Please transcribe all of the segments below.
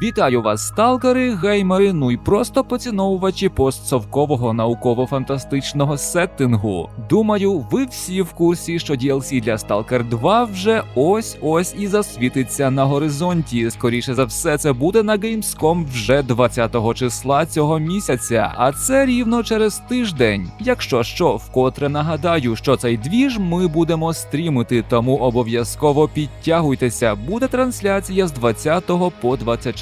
Вітаю вас, сталкери, геймери, ну і просто поціновувачі постсовкового науково-фантастичного сеттингу. Думаю, ви всі в курсі, що DLC для Stalker 2 вже ось-ось і засвітиться на горизонті. Скоріше за все, це буде на Gamescom вже 20 числа цього місяця, а це рівно через тиждень. Якщо що, вкотре нагадаю, що цей двіж ми будемо стрімити, тому обов'язково підтягуйтеся. Буде трансляція з 20 по 24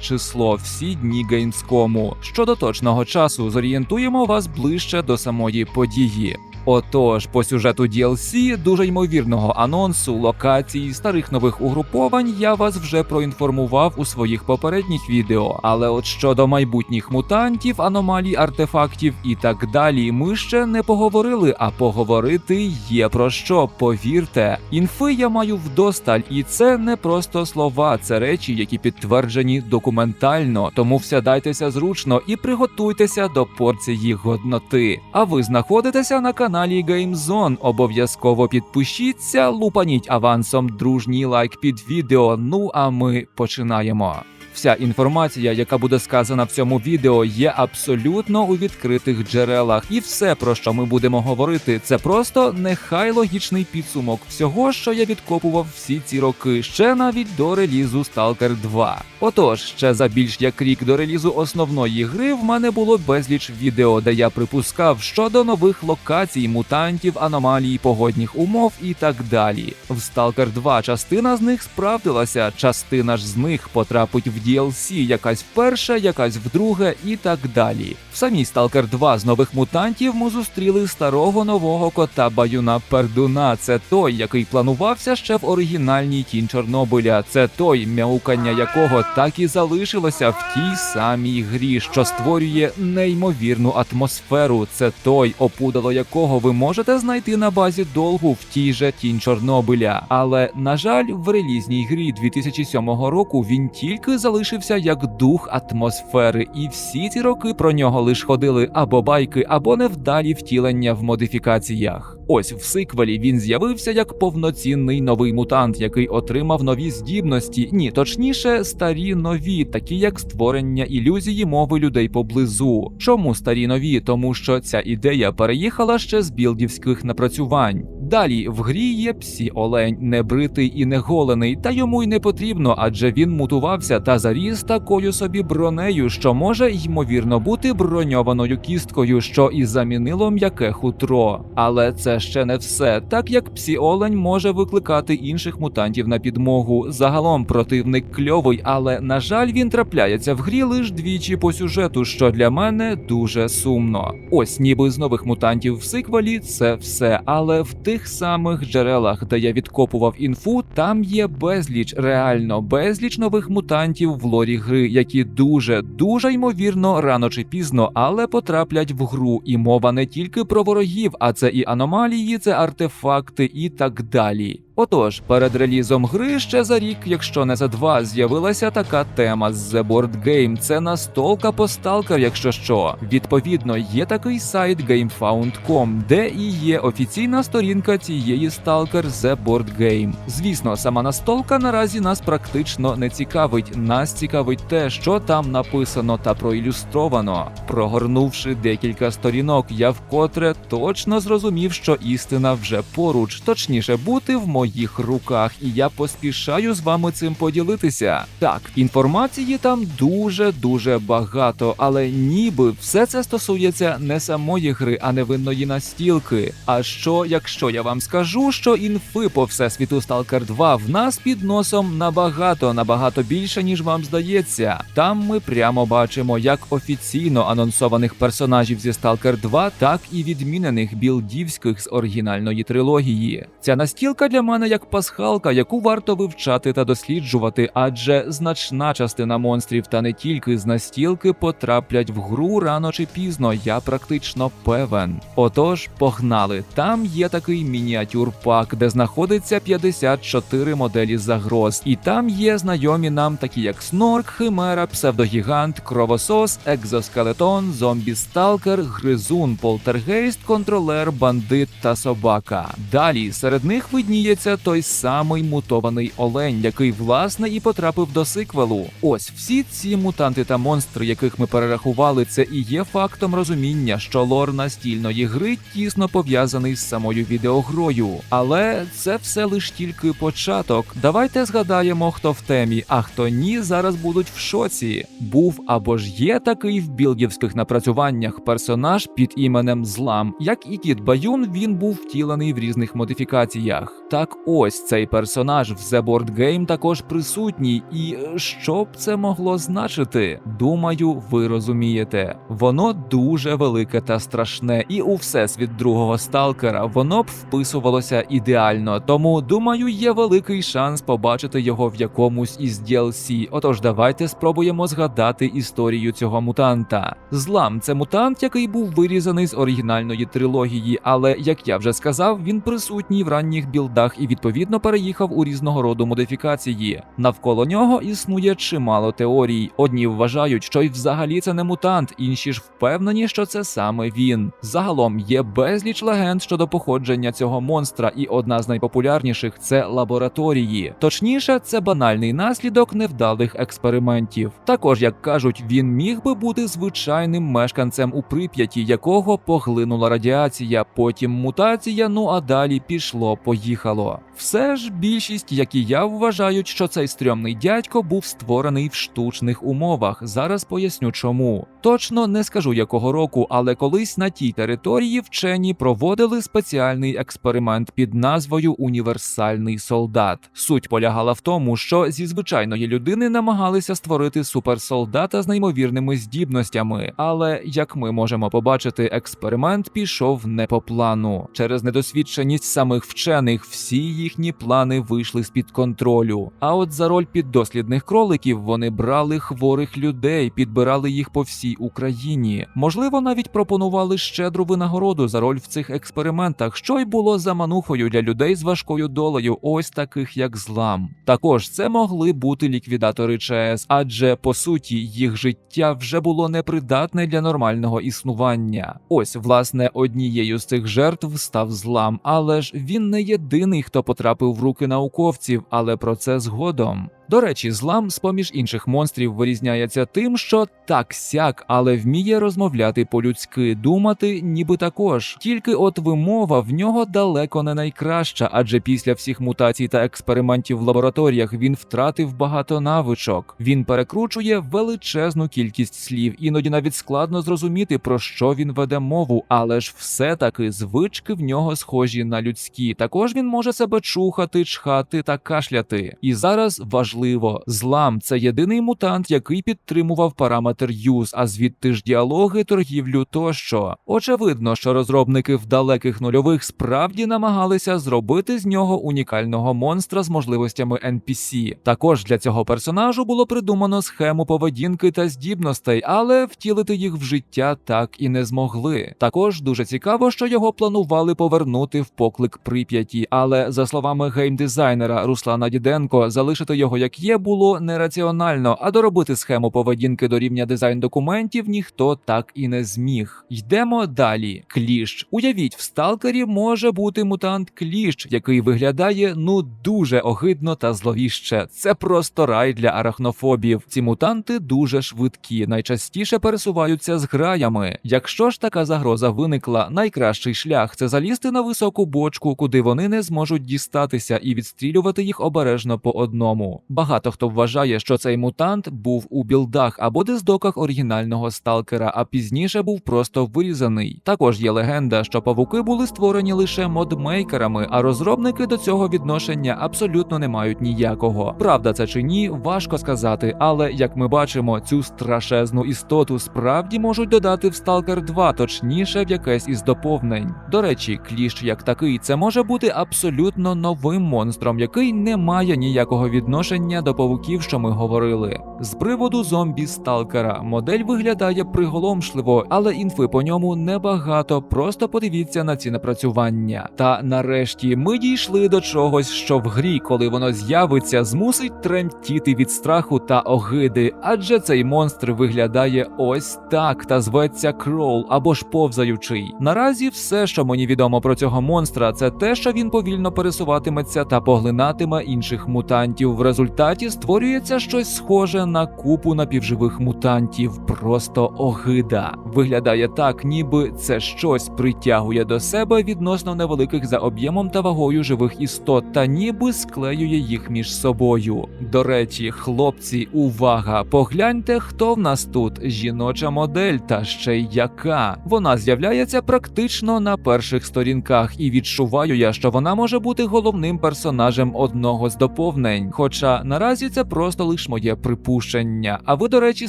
число всі дні Gamescom. Щодо точного часу зорієнтуємо вас ближче до самої події. Отож, по сюжету DLC, дуже ймовірного анонсу, локацій, старих нових угруповань я вас вже проінформував у своїх попередніх відео. Але от щодо майбутніх мутантів, аномалій, артефактів і так далі, ми ще не поговорили, а поговорити є про що, повірте. Інфи я маю вдосталь, і це не просто слова, це речі, які підтверджені документально. Тому всядайтеся зручно і приготуйтеся до порції годноти. А ви знаходитеся на каналі GameZone. Обов'язково підпишіться, лупаніть авансом дружній лайк під відео. Ну а ми починаємо. Вся інформація, яка буде сказана в цьому відео, є абсолютно у відкритих джерелах, і все, про що ми будемо говорити, це просто нехай логічний підсумок всього, що я відкопував всі ці роки, ще навіть до релізу Stalker 2. Отож, ще за більш як рік до релізу основної гри в мене було безліч відео, де я припускав щодо нових локацій, мутантів, аномалій, погодних умов і так далі. В Stalker 2 частина з них справдилася, частина ж з них потрапить в DLC, якась перша, якась вдруге і так далі. В самій Stalker 2 з нових мутантів ми зустріли старого нового кота Баюна Пердуна. Це той, який планувався ще в оригінальній тінь Чорнобиля. Це той, мяукання якого так і залишилося в тій самій грі, що створює неймовірну атмосферу. Це той, опудало якого ви можете знайти на базі долгу в тій же тінь Чорнобиля. Але на жаль, в релізній грі 2007 року він тільки залишився як дух атмосфери, і всі ці роки про нього лиш ходили або байки, або невдалі втілення в модифікаціях. Ось в сиквелі він з'явився як повноцінний новий мутант, який отримав нові здібності, ні, точніше, старі нові, такі як створення ілюзії мови людей поблизу. Чому старі нові? Тому що ця ідея переїхала ще з білдівських напрацювань. Далі в грі є псі олень, небритий і неголений, та йому й не потрібно, адже він мутувався та заріс такою собі бронею, що може ймовірно бути броньованою кісткою, що і замінило м'яке хутро. Але це ще не все, так як псі олень може викликати інших мутантів на підмогу. Загалом противник кльовий, але на жаль, він трапляється в грі лише двічі по сюжету, що для мене дуже сумно. Ось ніби з нових мутантів в сиквелі це все, але в тих самих джерелах, де я відкопував інфу, там є безліч, реально безліч нових мутантів в лорі гри, які дуже дуже ймовірно рано чи пізно, але потраплять в гру. І мова не тільки про ворогів, а це і аномалії, це артефакти і так далі. Отож, перед релізом гри ще за рік, якщо не за два, з'явилася така тема з The Board Game. Це настолка по сталкер, якщо що. Відповідно, є такий сайт GameFound.com, де і є офіційна сторінка цієї сталкер The Board Game. Звісно, сама настолка наразі нас практично не цікавить. Нас цікавить те, що там написано та проілюстровано. Прогорнувши декілька сторінок, я вкотре точно зрозумів, що істина вже поруч, точніше бути в моїх руках, і я поспішаю з вами цим поділитися. Так, інформації там дуже дуже багато, але ніби все це стосується не самої гри, а невинної настілки. А що, якщо я вам скажу, що інфи по всесвіту Stalker 2 в нас під носом набагато набагато більше, ніж вам здається. Там ми прямо бачимо як офіційно анонсованих персонажів зі Stalker 2, так і відмінених білдівських з оригінальної трилогії. Ця настілка для мене як пасхалка, яку варто вивчати та досліджувати, адже значна частина монстрів та не тільки з настілки потраплять в гру рано чи пізно. Я практично певен. Отож, погнали. Там є такий мініатюр-пак, де знаходиться 54 моделі загроз, і там є знайомі нам такі як Снорк, Химера, Псевдогігант, Кровосос, Екзоскелетон, Зомбі-сталкер, Гризун, Полтергейст, Контролер, Бандит та Собака. Далі серед них видніється це той самий мутований олень, який власне і потрапив до сиквелу. Ось всі ці мутанти та монстри, яких ми перерахували, це і є фактом розуміння, що лор настільної гри тісно пов'язаний з самою відеогрою. Але це все лиш тільки початок. Давайте згадаємо, хто в темі, а хто ні, зараз будуть в шоці. Був або ж є такий в білдівських напрацюваннях персонаж під іменем Злам. Як і Кіт Баюн, він був втілений в різних модифікаціях. Так ось цей персонаж в The Board Game також присутній, і що б це могло значити? Думаю, ви розумієте. Воно дуже велике та страшне, і у всесвіт другого сталкера воно б вписувалося ідеально. Тому думаю, є великий шанс побачити його в якомусь із DLC. Отож, давайте спробуємо згадати історію цього мутанта. Злам це мутант, який був вирізаний з оригінальної трилогії, але як я вже сказав, він присутній в ранніх білдах і відповідно переїхав у різного роду модифікації. Навколо нього існує чимало теорій. Одні вважають, що й взагалі це не мутант, інші ж впевнені, що це саме він. Загалом є безліч легенд щодо походження цього монстра, і одна з найпопулярніших це лабораторії. Точніше, це банальний наслідок невдалих експериментів. Також, як кажуть, він міг би бути звичайним мешканцем у прип'яті, якого поглинула радіація, потім мутація. Ну а далі пішло, поїхало. Все ж більшість, як і я, вважають, що цей стрьомний дядько був створений в штучних умовах. Зараз поясню чому. Точно не скажу якого року, але колись на тій території вчені проводили спеціальний експеримент під назвою Універсальний солдат. Суть полягала в тому, що зі звичайної людини намагалися створити суперсолдата з неймовірними здібностями. Але як ми можемо побачити, експеримент пішов не по плану. Через недосвідченість самих вчених всі їхні плани вийшли з під контролю. А от за роль піддослідних кроликів вони брали хворих людей, підбирали їх по всій Україні. Можливо, навіть пропонували щедру винагороду за роль в цих експериментах, що й було заманухою для людей з важкою долею, ось таких як злам. Також це могли бути ліквідатори ЧАЕС, адже по суті їх життя вже було непридатне для нормального існування. Ось, власне, однією з цих жертв став злам, але ж він не єдиний, хто потрапив в руки науковців, але про це згодом. До речі, злам з поміж інших монстрів вирізняється тим, що так сяк, але вміє розмовляти по-людськи, думати, ніби також. Тільки от вимова в нього далеко не найкраща, адже після всіх мутацій та експериментів в лабораторіях він втратив багато навичок. Він перекручує величезну кількість слів, іноді навіть складно зрозуміти, про що він веде мову, але ж все-таки звички в нього схожі на людські. Також він може себе чухати, чхати та кашляти. І зараз важливо злам це єдиний мутант, який підтримував параметр юз, а звідти ж діалоги, торгівлю тощо. Очевидно, що розробники в далеких нульових справді намагалися зробити з нього унікального монстра з можливостями NPC. Також для цього персонажу було придумано схему поведінки та здібностей, але втілити їх в життя так і не змогли. Також дуже цікаво, що його планували повернути в поклик Прип'яті, але за словами геймдизайнера Руслана Діденко, залишити його як є, було нераціонально, а доробити схему поведінки до рівня дизайн документів ніхто так і не зміг. Йдемо далі. Кліщ. Уявіть, в сталкері може бути мутант кліщ, який виглядає ну дуже огидно та зловіще. Це просто рай для арахнофобів. Ці мутанти дуже швидкі, найчастіше пересуваються з граями. Якщо ж така загроза виникла, найкращий шлях це залізти на високу бочку, куди вони не зможуть дістатися, і відстрілювати їх обережно по одному. Багато хто вважає, що цей мутант був у білдах або диздоках оригінального сталкера, а пізніше був просто вирізаний. Також є легенда, що павуки були створені лише модмейкерами, а розробники до цього відношення абсолютно не мають ніякого. Правда, це чи ні, важко сказати, але як ми бачимо, цю страшезну істоту справді можуть додати в Stalker 2, точніше в якесь із доповнень. До речі, кліщ як такий, це може бути абсолютно новим монстром, який не має ніякого відношення до павуків, що ми говорили. З приводу зомбі сталкера модель виглядає приголомшливо, але інфи по ньому небагато. Просто подивіться на ці напрацювання. Та нарешті ми дійшли до чогось, що в грі, коли воно з'явиться, змусить тремтіти від страху та огиди, адже цей монстр виглядає ось так та зветься крол або ж повзаючий. Наразі все, що мені відомо про цього монстра, це те, що він повільно пересуватиметься та поглинатиме інших мутантів. В результаті створюється щось схоже на купу напівживих мутантів. Просто огида. Виглядає так, ніби це щось притягує до себе відносно невеликих за об'ємом та вагою живих істот, та ніби склеює їх між собою. До речі, хлопці, увага! Погляньте, хто в нас тут жіноча модель, та ще й яка. Вона з'являється практично на перших сторінках, і відчуваю я, що вона може бути головним персонажем одного з доповнень. Хоча наразі це просто лише моє припущення. А ви, до речі,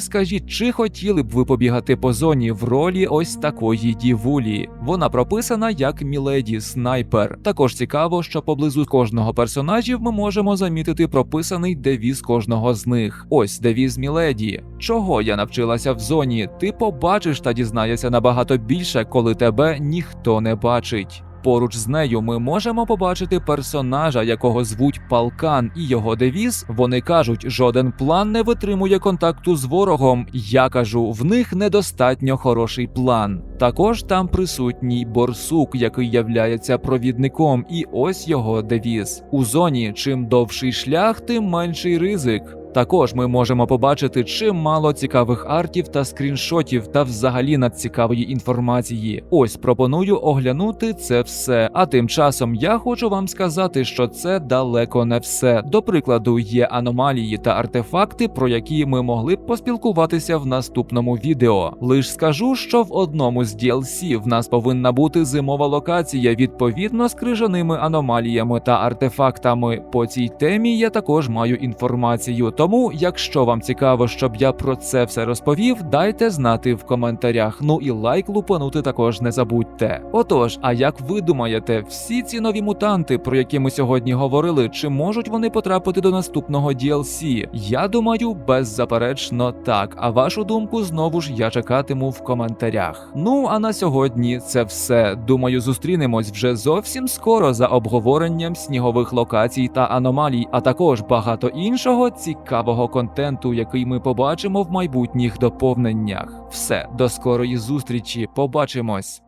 скажіть, чи хотіли б ви побігати по зоні в ролі ось такої дівулі? Вона прописана як Міледі Снайпер. Також цікаво, що поблизу кожного персонажів ми можемо замітити прописаний девіз кожного з них. Ось девіз Міледі. Чого я навчилася в зоні? Ти побачиш та дізнаєшся набагато більше, коли тебе ніхто не бачить. Поруч з нею ми можемо побачити персонажа, якого звуть Палкан, і його девіз. Вони кажуть, жоден план не витримує контакту з ворогом. Я кажу, в них недостатньо хороший план. Також там присутній борсук, який являється провідником, і ось його девіз. У зоні чим довший шлях, тим менший ризик. Також ми можемо побачити чимало цікавих артів та скріншотів та взагалі надцікавої інформації. Ось пропоную оглянути це все. А тим часом я хочу вам сказати, що це далеко не все. До прикладу, є аномалії та артефакти, про які ми могли б поспілкуватися в наступному відео. Лиш скажу, що в одному з DLC в нас повинна бути зимова локація відповідно з крижаними аномаліями та артефактами. По цій темі я також маю інформацію. Тому, якщо вам цікаво, щоб я про це все розповів, дайте знати в коментарях. Ну і лайк лупанути також не забудьте. Отож, а як ви думаєте, всі ці нові мутанти, про які ми сьогодні говорили, чи можуть вони потрапити до наступного DLC? Я думаю, беззаперечно так. А вашу думку знову ж я чекатиму в коментарях. Ну а на сьогодні це все. Думаю, зустрінемось вже зовсім скоро за обговоренням снігових локацій та аномалій, а також багато іншого цікавого контенту, який ми побачимо в майбутніх доповненнях. Все, до скорої зустрічі, побачимось.